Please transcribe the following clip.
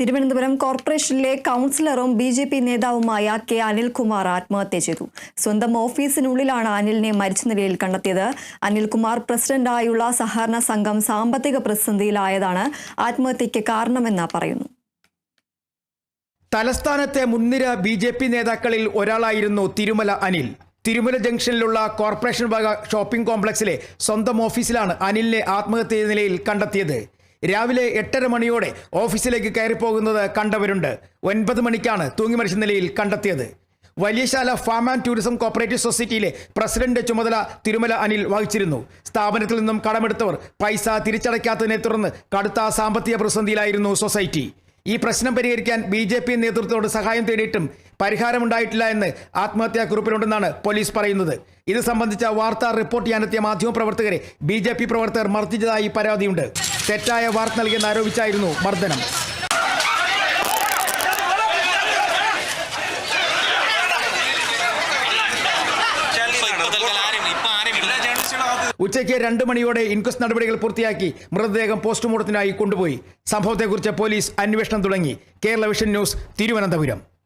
തിരുവനന്തപുരം കോർപ്പറേഷനിലെ കൗൺസിലറും B J P നേതാവുമായ കെ അനിൽകുമാർ ആത്മഹത്യ ചെയ്തു. സ്വന്തം ഓഫീസിനുള്ളിലാണ് അനിലിനെ മരിച്ച നിലയിൽ കണ്ടെത്തിയത്. അനിൽകുമാർ പ്രസിഡന്റായുള്ള സഹകരണ സംഘം സാമ്പത്തിക പ്രതിസന്ധിയിലായതാണ് ആത്മഹത്യയ്ക്ക് കാരണമെന്ന് പറയുന്നു. തലസ്ഥാനത്തെ മുൻനിര ബി ജെ പി നേതാക്കളിൽ ഒരാളായിരുന്നു തിരുമല അനിൽ. തിരുമല ജംഗ്ഷനിലുള്ള കോർപ്പറേഷൻ വക ഷോപ്പിംഗ് കോംപ്ലക്സിലെ സ്വന്തം ഓഫീസിലാണ് അനിലിനെ ആത്മഹത്യ നിലയിൽ കണ്ടെത്തിയത്. രാവിലെ എട്ടര മണിയോടെ ഓഫീസിലേക്ക് കയറിപ്പോകുന്നത് കണ്ടവരുണ്ട്. ഒൻപത് മണിക്കാണ് തൂങ്ങി മരിച്ച നിലയിൽ കണ്ടെത്തിയത്. Valiyasala farm and tourism cooperative സൊസൈറ്റിയിലെ president ചുമതല തിരുമല അനിൽ വഹിച്ചിരുന്നു. സ്ഥാപനത്തിൽ നിന്നും കടമെടുത്തവർ പൈസ തിരിച്ചടയ്ക്കാത്തതിനെ തുടർന്ന് കടുത്ത സാമ്പത്തിക പ്രതിസന്ധിയിലായിരുന്നു സൊസൈറ്റി. ഈ പ്രശ്നം പരിഹരിക്കാൻ ബി ജെ പി നേതൃത്വത്തോട് സഹായം തേടിയിട്ടും പരിഹാരമുണ്ടായിട്ടില്ല എന്ന് ആത്മഹത്യാ കുറിപ്പിലുണ്ടെന്നാണ് പോലീസ് പറയുന്നത്. ഇത് സംബന്ധിച്ച വാർത്താ റിപ്പോർട്ട് ചെയ്യാനെത്തിയ മാധ്യമപ്രവർത്തകരെ ബി ജെ പി പ്രവർത്തകർ മർദ്ദിച്ചതായി പരാതിയുണ്ട്. തെറ്റായ വാർത്ത നൽകിയെന്ന് ആരോപിച്ചായിരുന്നു മർദ്ദനം. ഉച്ചയ്ക്ക് രണ്ട് മണിയോടെ ഇൻക്വസ്റ്റ് നടപടികൾ പൂർത്തിയാക്കി മൃതദേഹം പോസ്റ്റ്മോർട്ടത്തിനായി കൊണ്ടുപോയി. സംഭവത്തെക്കുറിച്ച് പോലീസ് അന്വേഷണം തുടങ്ങി. Kerala vision news Thiruvananthapuram.